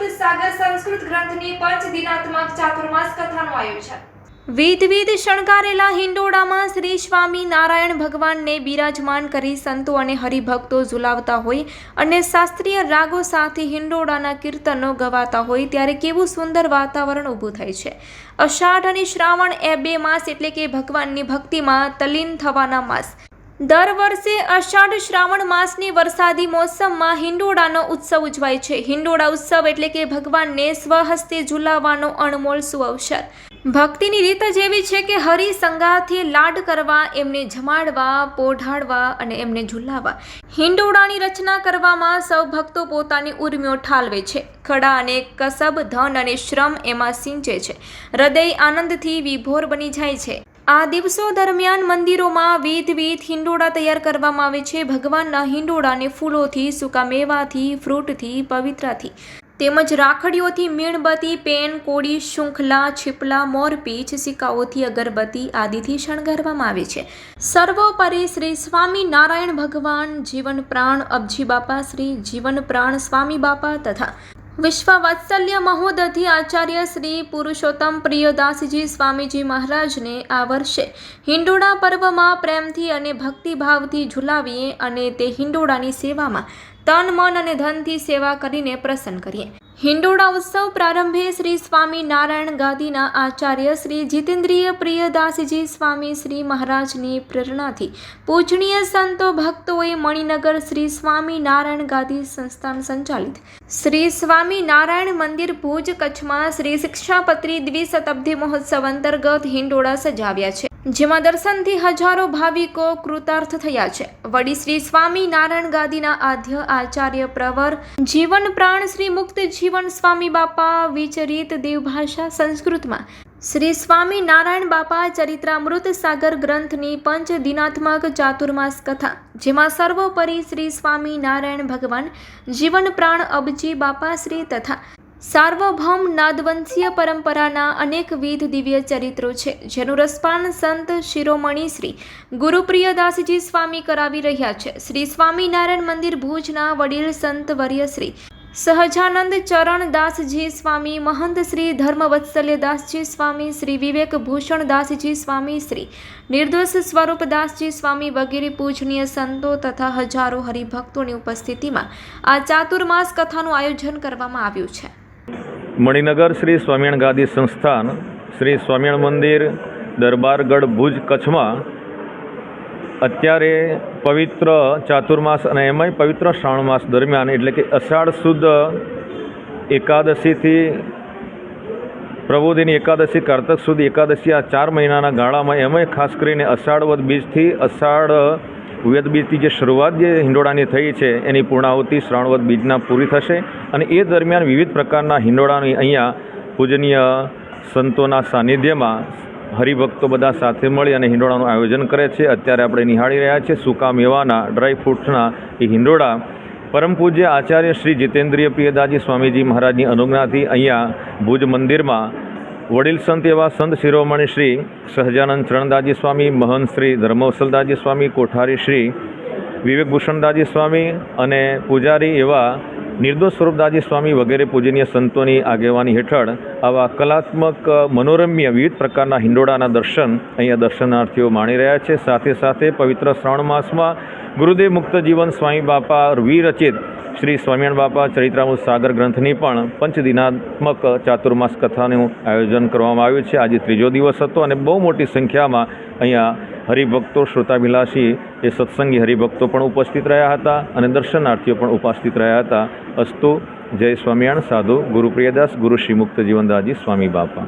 ગ્રંથની પંચ દિનાત્મક ચાતુર્માસ કથાનું આયોજન. વિધવિધ શણગારેલા હિંડોળામાં શ્રી સ્વામી નારાયણ ભગવાનને બિરાજમાન કરી સંતો અને હરિભક્તો ઝુલાવતા હોય અને શાસ્ત્રીય રાગો સાથે હિંડોળાના કીર્તનો ગવાતા હોય ત્યારે કેવું સુંદર વાતાવરણ ઊભું થાય છે. અષાઢ અને શ્રાવણ એ બે માસ એટલે કે ભગવાનની ભક્તિમાં તલીન થવાના માસ. દર વર્ષે અષાઢ શ્રાવણ માસની વરસાદી મોસમમાં હિંડોળાનો ઉત્સવ ઉજવાય છે. હિંડોળા ઉત્સવ એટલે કે ભગવાનને સ્વહસ્તે ઝુલાવવાનો અણમોલ સુઅવસર. ભક્તિની રીત જ એવી છે કે હરિ લાડ કરવા, એમને જમાડવા, પોઢાડવા અને એમને ઝુલાવવા. હિંડોળાની રચના કરવામાં સૌ ભક્તો પોતાની ઉર્મિઓ ઠાલવે છે. ખડા અને કસબ, ધન અને શ્રમ એમાં સિંચે છે. હૃદય આનંદથી વિભોર બની જાય છે. આ દિવસો દરમિયાન મંદિરોમાં વિધ વિધ હિંડોળા તૈયાર કરવામાં આવે છે. ભગવાનના હિંડોળાને ફૂલોથી સૂકા મેવાથી ફ્રૂટથી, પવિત્રાથી તેમજ રાખડીઓથી મીણબત્તી, પેન, કોડી, શૃંખલા, છીપલા મોરપીંછ સિક્કાઓથી અગરબત્તી આદિથી શણગારવામાં આવે છે. સર્વોપરી શ્રી સ્વામી નારાયણ ભગવાન જીવન પ્રાણ અબજી બાપા શ્રી જીવન પ્રાણ સ્વામી બાપા તથા વિશ્વ વાત્સલ્ય મહોદધિ આચાર્ય શ્રી પુરુષોત્તમ પ્રિયદાસજી સ્વામીજી મહારાજને આ વર્ષે હિંડોળા પર્વમાં પ્રેમથી અને ભક્તિભાવથી ઝુલાવીએ અને તે હિંડોળાની સેવામાં તન, મન અને ધનથી સેવા કરીને પ્રસન્ન કરીએ. હિંડોળા ઉત્સવ પ્રારંભે શ્રી સ્વામી નારાયણ ગાદીના આચાર્ય શ્રી જીતેન્દ્રિય પ્રિયદાસજી સ્વામી શ્રી મહારાજની પ્રેરણાથી પૂજનીય સંતો ભક્તોએ મણિનગર શ્રી સ્વામી નારાયણ ગાદી સંસ્થાન સંચાલિત. શ્રી સ્વામી નારાયણ મંદિર ભુજ કચ્છમાં શ્રી શિક્ષાપત્રી દ્વિશતાબ્દી મહોત્સવ અંતર્ગત હિંડોળા સજાવ્યા છે. જેમાં દર્શનથી હજારો ભાવિકો કૃતાર્થ થયા છે. વડી શ્રી સ્વામી નારાયણ ગાદીના આદ્ય આચાર્ય પ્રવર, જીવન પ્રાણ શ્રી મુક્ત જીવન સ્વામી બાપા, વિચરિત દેવભાષા સંસ્કૃતમાં. શ્રી સ્વામી નારાયણ બાપા ચરિત્રામૃત સાગર ગ્રંથની પંચ દિનાત્મક ચાતુર્માસ કથા, જેમાં સર્વોપરી શ્રી સ્વામી નારાયણ ભગવાન, જીવન પ્રાણ અબજી બાપા શ્રી તથા સાર્વભૌમ નાદવંશીય પરંપરાના અનેકવિધ દિવ્ય ચરિત્રો છે, જેનું રસપાન સંત શિરોમણી શ્રી ગુરુપ્રિયદાસજી સ્વામી કરાવી રહ્યા છે. શ્રી સ્વામિનારાયણ મંદિર ભુજના વડીલ સંત વર્ય શ્રી સહજાનંદ ચરણ દાસજી સ્વામી, મહંત શ્રી ધર્મવત્સલ્યદાસજી સ્વામી, શ્રી વિવેક ભૂષણ દાસજી સ્વામી, શ્રી નિર્દોષ સ્વરૂપદાસજી સ્વામી વગેરે પૂજનીય સંતો તથા હજારો હરિભક્તોની ઉપસ્થિતિમાં આ ચાતુર્માસ કથાનું આયોજન કરવામાં આવ્યું છે. મણિનગર શ્રી સ્વામિનારાયણ ગાદી સંસ્થાન, શ્રી સ્વામિનારાયણ મંદિર, દરબારગઢ ભુજ કચ્છમાં અત્યારે પવિત્ર ચાતુર્માસ અને એમાંય પવિત્ર શ્રાવણ માસ દરમિયાન એટલે કે અષાઢ સુદ એકાદશીથી પ્રબોધિની એકાદશી, કારતક સુધી એકાદશી આ ચાર મહિનાના ગાળામાં એમાંય ખાસ કરીને અષાઢ વદ બીજથી અષાઢ વેદ બીજથી જે શરૂઆત જે હિંડોળાની થઈ છે, એની પૂર્ણાહુતિ શ્રાવણવદ બીજના પૂરી થશે અને એ દરમિયાન વિવિધ પ્રકારના હિંડોળાની અહીંયા પૂજનીય સંતોના સાનિધ્યમાં હરિભક્તો બધા સાથે મળી અને હિંડોળાનું આયોજન કરે છે. અત્યારે આપણે નિહાળી રહ્યા છીએ સૂકા મેવાના ડ્રાય ફ્રૂટ્સના એ હિંડોળા. પરમ પૂજ્ય આચાર્ય શ્રી જીતેન્દ્રિય પ્રિયદાજી સ્વામીજી મહારાજની અનુજ્ઞાથી અહીંયા ભુજ મંદિરમાં વડીલ સંત એવા સંત શિરોમણી શ્રી સહજાનંદ ચરણદાજી સ્વામી, મહંત શ્રી ધર્મવસલદાજી સ્વામી, કોઠારી શ્રી વિવેકભૂષણદાજી સ્વામી અને પૂજારી એવા નિર્દોષ સ્વરૂપદાજી સ્વામી વગેરે પૂજનીય સંતોની આગેવાની હેઠળ આવા કલાત્મક મનોરમ્ય વિવિધ પ્રકારના હિંડોળાના દર્શન અહીંયા દર્શનાર્થીઓ માણી રહ્યા છે. સાથે સાથે પવિત્ર શ્રાવણ માસમાં ગુરુદેવ મુક્ત જીવન સ્વામી બાપા વિરચિત શ્રી સ્વામિનારાયણ બાપા ચરિત્રામૃત સાગર ગ્રંથની પણ પંચદિનાત્મક ચાતુર્માસ કથાનું આયોજન કરવામાં આવ્યું છે. આજે ત્રીજો દિવસ હતો અને બહુ મોટી સંખ્યામાં અહીંયા હરિભક્તો શ્રોતાભિલાષી એ સત્સંગી હરિભક્તો પણ ઉપસ્થિત રહ્યા હતા અને દર્શનાર્થીઓ પણ ઉપસ્થિત રહ્યા હતા. અસ્તુ જય સ્વામિયાણ સાધુ ગુરુપ્રિયદાસ, ગુરુ શ્રી મુક્ત જીવનદાસજી સ્વામી બાપા.